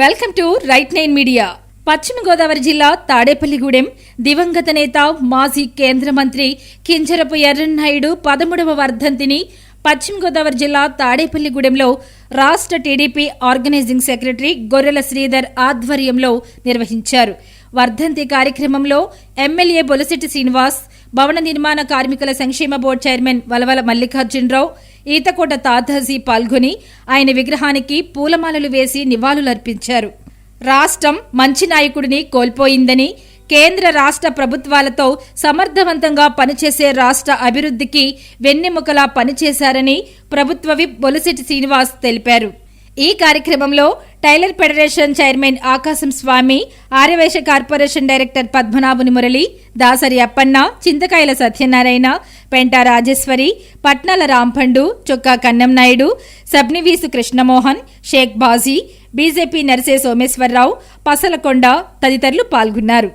Welcome to right nine media. పశ్చిమ గోదావరి జిల్లా తాడేపల్లిగూడెం దివంగత నేత మాజీ కేంద్ర మంత్రి కింజరపు ఎర్రన్నాయుడు పదమూడవ వర్ధంతిని పశ్చిమ గోదావరి జిల్లా తాడేపల్లిగూడెంలో రాష్ట్ర టీడీపీ ఆర్గనైజింగ్ సెక్రటరీ గొర్రెల శ్రీధర్ ఆధ్వర్యంలో నిర్వహించారు. వర్ధంతి కార్యక్రమంలో ఎమ్మెల్యే బొలసిటి శ్రీనివాస్ భవన నిర్మాణ కార్మికుల సంక్షేమ బోర్డు చైర్మన్ వలవల మల్లికార్జునరావు ఈతకోట తాతాజీ పాల్గొని ఆయన విగ్రహానికి పూలమాలలు వేసి నివాళులర్పించారు. రాష్ట్రం మంచి నాయకుడిని కోల్పోయిందని కేంద్ర రాష్ట్ర ప్రభుత్వాలతో సమర్థవంతంగా పనిచేసే రాష్ట్ర అభివృద్ధికి వెన్నెముకలా పనిచేశారని ప్రభుత్వ విప్ బొలిసెటి శ్రీనివాస్ తెలిపారు. ఈ కార్యక్రమంలో tailor federation chairman Akasam Swamy Aryavysya corporation director Padmanabhuni Murali Dasari Appanna Chintakayala Satyanarayana Penta Rajeshwari Patnala Rampandu Chokka Kannam Naidu Sabnivisu Krishnamohan Sheikh Baji BJP Narse Someswararao Pasalakonda తదితరులు పాల్గొన్నారు.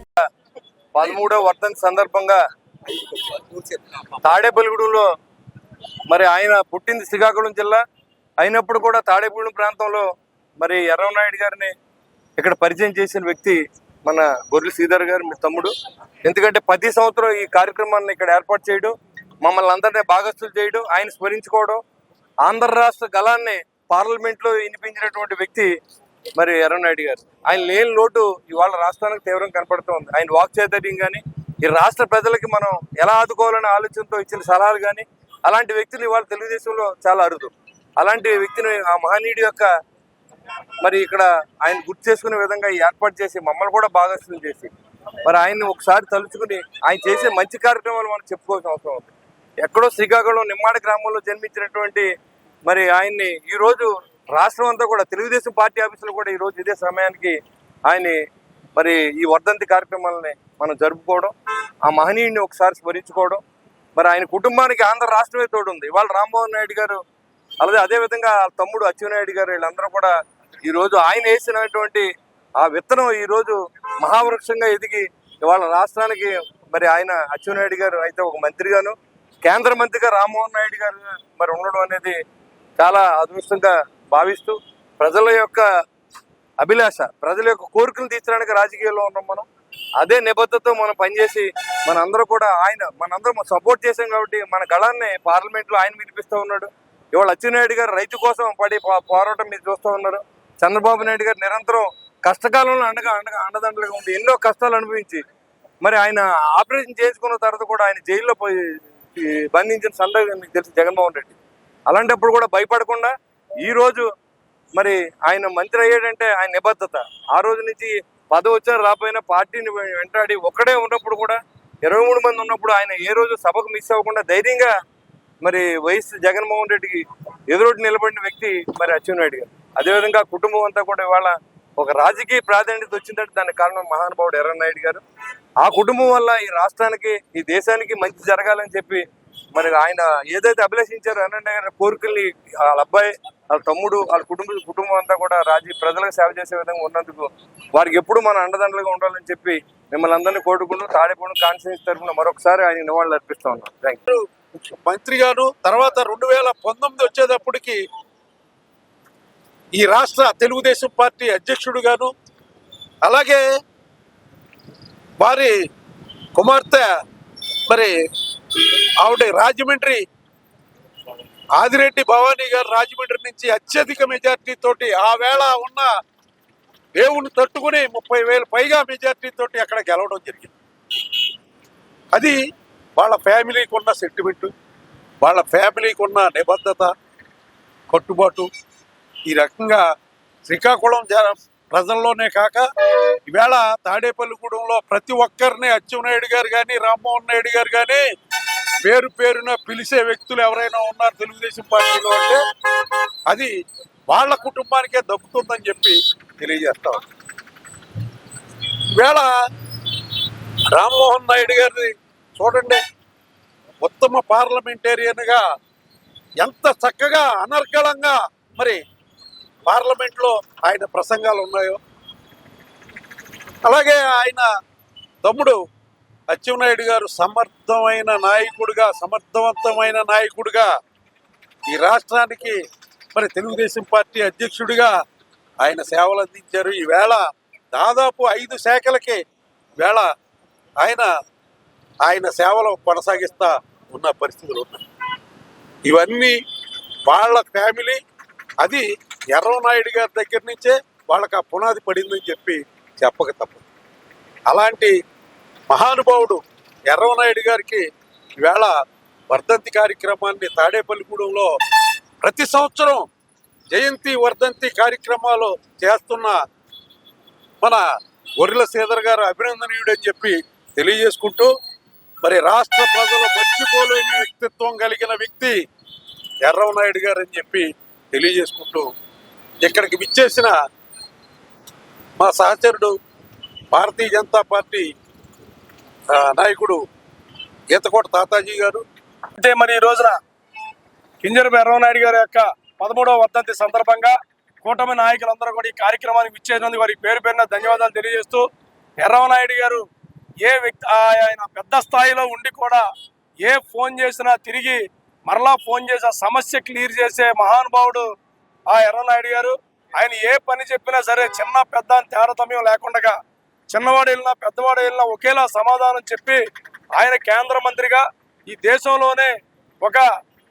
పదమూడవ వర్ధంతి సందర్భంగా మరి ఆయన పుట్టింది శ్రీకాకుళం జిల్లా. అయినప్పుడు కూడా తాడేపూడి ప్రాంతంలో మరి ఎర్రవనాయుడు గారిని ఇక్కడ పరిచయం చేసిన వ్యక్తి మన బొర్రి శ్రీధర్ గారు మీ తమ్ముడు. ఎందుకంటే ప్రతి సంవత్సరం ఈ కార్యక్రమాన్ని ఇక్కడ ఏర్పాటు చేయడం మమ్మల్ని అందరినీ భాగస్తులు చేయడం ఆయన స్మరించుకోవడం ఆంధ్ర రాష్ట్ర గలాన్ని పార్లమెంట్లో వినిపించినటువంటి వ్యక్తి మరి ఎర్రనాయుడు గారు. ఆయన లేని లోటు ఇవాళ రాష్ట్రానికి తీవ్రంగా కనపడుతుంది ఆయన వాక్ చాతుర్యం కానీ ఈ రాష్ట్ర ప్రజలకి మనం ఎలా ఆదుకోవాలనే ఆలోచనతో ఇచ్చిన సలహాలు కానీ అలాంటి వ్యక్తులు ఇవాళ తెలుగుదేశంలో చాలా అరుదు. అలాంటి వ్యక్తిని ఆ మహనీయుడి యొక్క మరి ఇక్కడ ఆయన గుర్తు చేసుకునే విధంగా ఏర్పాటు చేసి మమ్మల్ని కూడా భాగస్వామ్యం చేసి మరి ఆయన్ని ఒకసారి తలుచుకుని ఆయన చేసే మంచి కార్యక్రమాలు మనం చెప్పుకోవాల్సిన అవసరం ఉంది. ఎక్కడో శ్రీకాకుళం నిమ్మాడ గ్రామంలో జన్మించినటువంటి మరి ఆయన్ని ఈరోజు రాష్ట్రం అంతా కూడా తెలుగుదేశం పార్టీ ఆఫీసులు కూడా ఈరోజు ఇదే సమయానికి ఆయన్ని మరి ఈ వర్ధంతి కార్యక్రమాలని మనం జరుపుకోవడం ఆ మహనీయుడిని ఒకసారి స్మరించుకోవడం మరి ఆయన కుటుంబానికి ఆంధ్ర రాష్ట్రమే తోడుంది. ఇవాళ రామ్మోహన్ నాయుడు గారు అలాగే అదే విధంగా తమ్ముడు అచ్చెన్నాయుడు గారు వీళ్ళందరూ కూడా ఈ రోజు ఆయన వేసినటువంటి ఆ విత్తనం ఈ రోజు మహావృక్షంగా ఎదిగి ఇవాళ రాష్ట్రానికి మరి ఆయన అచ్చెన్నాయుడు గారు అయితే ఒక మంత్రిగాను కేంద్ర మంత్రిగా రామ్మోహన్ నాయుడు గారు మరి ఉండడం అనేది చాలా అదృష్టంగా భావిస్తూ ప్రజల యొక్క అభిలాష ప్రజల యొక్క కోరికలు తీర్చడానికి రాజకీయాల్లో ఉన్నాం మనం. అదే నిబద్ధతతో మనం పనిచేసి మనందరూ కూడా ఆయన మనందరం సపోర్ట్ చేసాం కాబట్టి మన గళాన్ని పార్లమెంట్లో ఆయన వినిపిస్తూ ఉన్నాడు. ఇవాళ అచ్చెన్నాయుడు గారు రైతు కోసం పడి పోరాటం మీరు చూస్తూ ఉన్నారు. చంద్రబాబు నాయుడు గారు నిరంతరం కష్టకాలంలో అండగా అండగా అండదండలుగా ఉండి ఎన్నో కష్టాలు అనుభవించి మరి ఆయన ఆపరేషన్ చేసుకున్న తర్వాత కూడా ఆయన జైల్లో పోయి బంధించిన సందర్భం మీకు తెలుసు జగన్మోహన్ రెడ్డి. అలాంటప్పుడు కూడా భయపడకుండా ఈరోజు మరి ఆయన మంత్రి అయ్యాడంటే ఆయన నిబద్ధత. ఆ రోజు నుంచి పదవి రాకపోయినా రాపోయినా పార్టీని వెంటాడి ఒక్కడే ఉన్నప్పుడు కూడా ఇరవై మూడు మంది ఉన్నప్పుడు ఆయన ఏ రోజు సభకు మిస్ అవ్వకుండా ధైర్యంగా మరి వైఎస్ జగన్మోహన్ రెడ్డికి ఎదురొడ్డి నిలబడిన వ్యక్తి మరి అచ్చెన్నాయుడు గారు. అదేవిధంగా కుటుంబం అంతా కూడా ఇవాళ ఒక రాజకీయ ప్రాధాన్యత వచ్చిందంటే దానికి కారణం మహానుభావుడు ఎర్రనాయుడు గారు. ఆ కుటుంబం వల్ల ఈ రాష్ట్రానికి ఈ దేశానికి మంచి జరగాలని చెప్పి మరి ఆయన ఏదైతే అభిలషించారో ఎర్రనాయుడు గారి కోరికల్ని వాళ్ళ అబ్బాయి వాళ్ళ తమ్ముడు వాళ్ళ కుటుంబ కుటుంబం అంతా కూడా రాజీ ప్రజలకు సేవ చేసే విధంగా ఉన్నందుకు వారికి ఎప్పుడు మన అండదండలుగా ఉండాలని చెప్పి మిమ్మల్ని అందరినీ కోరుకుంటూ తాడేపూడి కాన్ఫరెన్స్ తరఫున మరొకసారి ఆయన నివాళులు అర్పిస్తా ఉన్నాను థ్యాంక్ యూ తర్వాత రెండు వేల పంతొమ్మిది వచ్చేటప్పటికి ఈ రాష్ట్ర తెలుగుదేశం పార్టీ అధ్యక్షుడుగాను అలాగే వారి కుమార్తె మరి ఆవిడ రాజమండ్రి ఆదిరెడ్డి భవానీ గారు రాజమండ్రి నుంచి అత్యధిక మెజార్టీ తోటి ఆ వేళ ఉన్న దేవుణ్ణి తట్టుకుని ముప్పై వేలు పైగా మెజార్టీతో అక్కడ గెలవడం జరిగింది. అది వాళ్ళ ఫ్యామిలీకి ఉన్న సెంటిమెంటు వాళ్ళ ఫ్యామిలీకి ఉన్న నిబద్ధత కట్టుబాటు. ఈ రకంగా శ్రీకాకుళం జ- ప్రజల్లోనే కాక ఈవేళ తాడేపల్లిగూడెంలో ప్రతి ఒక్కరిని అచ్చెన్నాయుడు గారు కానీ రామ్మోహన్ నాయుడు గారు కానీ పేరు పేరున పిలిచే వ్యక్తులు ఎవరైనా ఉన్నారు తెలుగుదేశం పార్టీలో అంటే అది వాళ్ళ కుటుంబానికే దక్కుతుందని చెప్పి తెలియజేస్తాం ఈవేళ రామ్మోహన్ నాయుడు గారిని చూడండి ఉత్తమ పార్లమెంటేరియన్గా ఎంత చక్కగా అనర్గళంగా మరి పార్లమెంట్లో ఆయన ప్రసంగాలు ఉన్నాయో. అలాగే ఆయన తమ్ముడు అచ్చెన్నాయుడు గారు సమర్థమైన నాయకుడిగా సమర్థవంతమైన నాయకుడిగా ఈ రాష్ట్రానికి మరి తెలుగుదేశం పార్టీ అధ్యక్షుడిగా ఆయన సేవలు అందించారు. ఈవేళ దాదాపు ఐదు శాఖలకి వేళ ఆయన ఆయన సేవలు కొనసాగిస్తా ఉన్న పరిస్థితులు ఉన్నాయి. ఇవన్నీ వాళ్ళ ఫ్యామిలీ అది ఎర్రనాయుడు గారి దగ్గర నుంచే వాళ్ళకి ఆ పునాది పడిందని చెప్పి చెప్పక తప్పదు. అలాంటి మహానుభావుడు ఎర్రవనాయుడు గారికి ఈవేళ వర్ధంతి కార్యక్రమాన్ని తాడేపల్లిగూడెంలో ప్రతి సంవత్సరం జయంతి వర్ధంతి కార్యక్రమాలు చేస్తున్న మన గొర్రెల శ్రీధర్ గారు అభినందనీయుడు అని చెప్పి తెలియజేసుకుంటూ మరి రాష్ట్ర ప్రజలు మర్చిపోలేని వ్యక్తిత్వం కలిగిన వ్యక్తి ఎర్రవనాయుడు గారు అని చెప్పి తెలియజేసుకుంటూ ఇక్కడికి విచ్చేసిన మా సహచరుడు భారతీయ జనతా పార్టీ నాయకుడు ఈతకోట తాతాజీ గారు. అంటే మరి ఈ రోజున కింజరపు ఎర్రవనాయుడు గారి యొక్క పదమూడవ వర్ధంతి సందర్భంగా కూటమి నాయకులందరూ కూడా ఈ కార్యక్రమానికి విచ్చేసినందుకు వారికి పేరు పేరున ధన్యవాదాలు తెలియజేస్తూ ఎర్రవనాయుడు గారు ఏ వ్యక్తి ఆ- ఆయన పెద్ద స్థాయిలో ఉండి కూడా ఏ ఫోన్ చేసినా తిరిగి మరలా ఫోన్ చేసి ఆ సమస్య క్లియర్ చేసే మహానుభావుడు ఆ ఎర్రనాయుడు గారు. ఆయన ఏ పని చెప్పినా సరే చిన్న పెద్ద తారతమ్యం లేకుండా చిన్నవాడు వెళ్ళినా పెద్దవాడు వెళ్ళినా ఒకేలా సమాధానం చెప్పి ఆయన కేంద్ర మంత్రిగా ఈ దేశంలోనే ఒక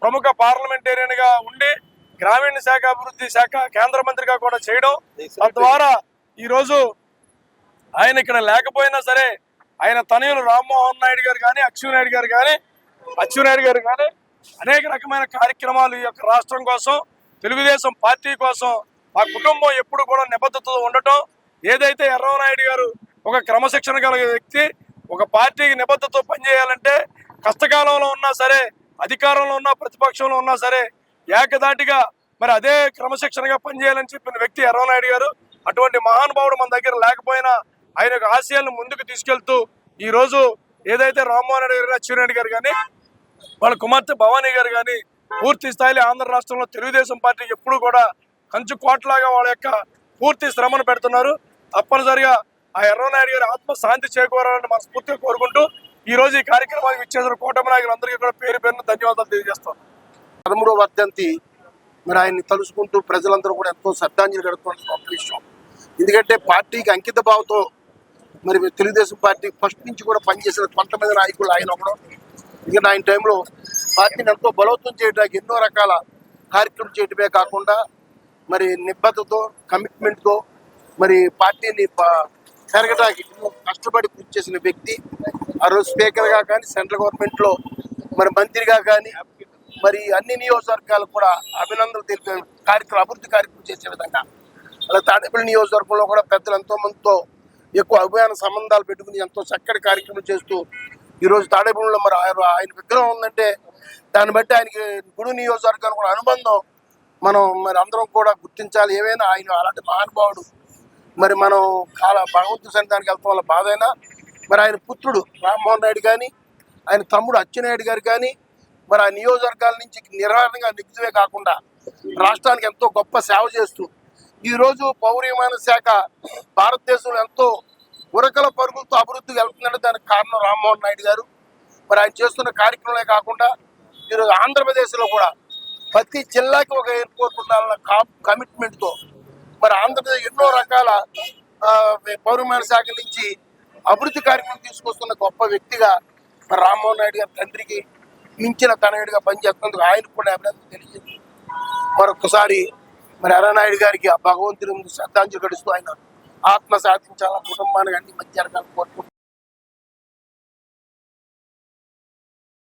ప్రముఖ పార్లమెంటేరియన్గా ఉండి గ్రామీణ శాఖ అభివృద్ధి శాఖ కేంద్ర మంత్రిగా కూడా చేయడం తద్వారా ఈరోజు ఆయన ఇక్కడ లేకపోయినా సరే ఆయన తనయులు రామ్మోహన్ నాయుడు గారు కానీ నాయుడు గారు కానీ నాయుడు గారు కానీ అనేక రకమైన కార్యక్రమాలు ఈ యొక్క రాష్ట్రం కోసం తెలుగుదేశం పార్టీ కోసం ఆ కుటుంబం ఎప్పుడు కూడా నిబద్ధతతో ఉండటం ఏదైతే ఎర్రవనాయుడు గారు ఒక క్రమశిక్షణ కలిగే వ్యక్తి ఒక పార్టీకి నిబద్ధతతో పనిచేయాలంటే కష్టకాలంలో ఉన్నా సరే అధికారంలో ఉన్నా ప్రతిపక్షంలో ఉన్నా సరే ఏకదాటిగా మరి అదే క్రమశిక్షణగా పనిచేయాలని చెప్పిన వ్యక్తి ఎర్రవనాయుడు గారు అటువంటి మహానుభావుడు మన దగ్గర లేకపోయినా ఆయన యొక్క ఆశయాలను ముందుకు తీసుకెళ్తూ ఈ రోజు ఏదైతే రామ్మోహన్ రెడ్డి గారు అచ్చెన్నాయుడు గారు కానీ వాళ్ళ కుమార్తె భవానీ గారు కానీ పూర్తి స్థాయిలో ఆంధ్ర రాష్ట్రంలో తెలుగుదేశం పార్టీ ఎప్పుడు కూడా కంచు కోట్లాగా వాళ్ళ యొక్క పూర్తి శ్రమను పెడుతున్నారు. తప్పనిసరిగా ఆ ఎర్రనాయుడు గారి ఆత్మ శాంతి చేకూరాలని మనస్ఫూర్తిగా కోరుకుంటూ ఈ రోజు ఈ కార్యక్రమానికి ఇచ్చేసిన కూటమి నాయకులందరికీ కూడా పేరు పేరున ధన్యవాదాలు తెలియజేస్తాను వర్ధంతి మరి ఆయన్ని తలుసుకుంటూ ప్రజలందరూ కూడా ఎంతో శ్రద్ధాంజలి గడుపుతున్న గొప్ప విషయం. ఎందుకంటే పార్టీకి అంకిత భావంతో మరి తెలుగుదేశం పార్టీ ఫస్ట్ నుంచి కూడా పనిచేసిన కొంతమంది నాయకులు ఆయన ఒకడు. ఎందుకంటే ఆయన టైంలో పార్టీని ఎంతో బలోపేతం చేయడానికి ఎన్నో రకాల కార్యక్రమం చేయటమే కాకుండా మరి నిబద్ధతతో కమిట్మెంట్తో మరి పార్టీని పెరగడానికి ఎన్నో కష్టపడి కృషి చేసిన వ్యక్తి. ఆ రోజు స్పీకర్గా కానీ సెంట్రల్ గవర్నమెంట్లో మరి మంత్రిగా కానీ మరి అన్ని నియోజకవర్గాలు కూడా అభినందనలు తెలిపే కార్యక్రమం అభివృద్ధి కార్యక్రమం చేసే విధంగా. అలా తాడేపల్లి నియోజకవర్గంలో కూడా పెద్దలు ఎంతో మందితో ఎక్కువ అభిమాన సంబంధాలు పెట్టుకుని ఎంతో చక్కటి కార్యక్రమం చేస్తూ ఈరోజు తాడేపల్లిలో మరి ఆయన ఆయన విగ్రహం ఉందంటే దాన్ని బట్టి ఆయనకి గుడి నియోజకవర్గానికి కూడా అనుబంధం మనం మరి అందరం కూడా గుర్తించాలి. ఏమైనా ఆయన అలాంటి మహానుభావుడు మరి మనం కాల భగవంతుడి సన్నిధానికి వెళ్తాం వల్ల బాధైనా మరి ఆయన పుత్రుడు రామ్మోహన్ రెడ్డి కానీ ఆయన తమ్ముడు అచ్చెన్నాయుడు గారు కానీ మరి ఆ నియోజకవర్గాల నుంచి నిర్వహణగా నిగ్గువే కాకుండా రాష్ట్రానికి ఎంతో గొప్ప సేవ చేస్తూ ఈరోజు పౌర విమాన శాఖ భారతదేశంలో ఎంతో ఉరకల పరుగులతో అభివృద్ధికి వెళ్తుందంటే దానికి కారణం రామ్మోహన్ నాయుడు గారు. మరి ఆయన చేస్తున్న కార్యక్రమమే కాకుండా ఈరోజు ఆంధ్రప్రదేశ్లో కూడా ప్రతి జిల్లాకి ఒక ఎయిర్పోర్ట్ ఉండాలన్న కమిట్మెంట్తో మరి ఆంధ్రప్రదేశ్ ఎన్నో రకాల పౌర విమాన శాఖ నుంచి అభివృద్ధి కార్యక్రమం తీసుకొస్తున్న గొప్ప వ్యక్తిగా మరి రామ్మోహన్ నాయుడు గారి తండ్రికి మించిన తనయుడిగా పనిచేస్తున్నందుకు ఆయనకు కూడా అభినందన తెలియజేసి మరొకసారి మరి అరనాయుడు గారికి ఆ భగవంతుని ముందు శ్రద్ధాంజలి గడుస్తూ ఆయన ఆత్మ సాధించాలని కుటుంబానికి అన్ని మంచి జరగాలని కోరుకుంటూ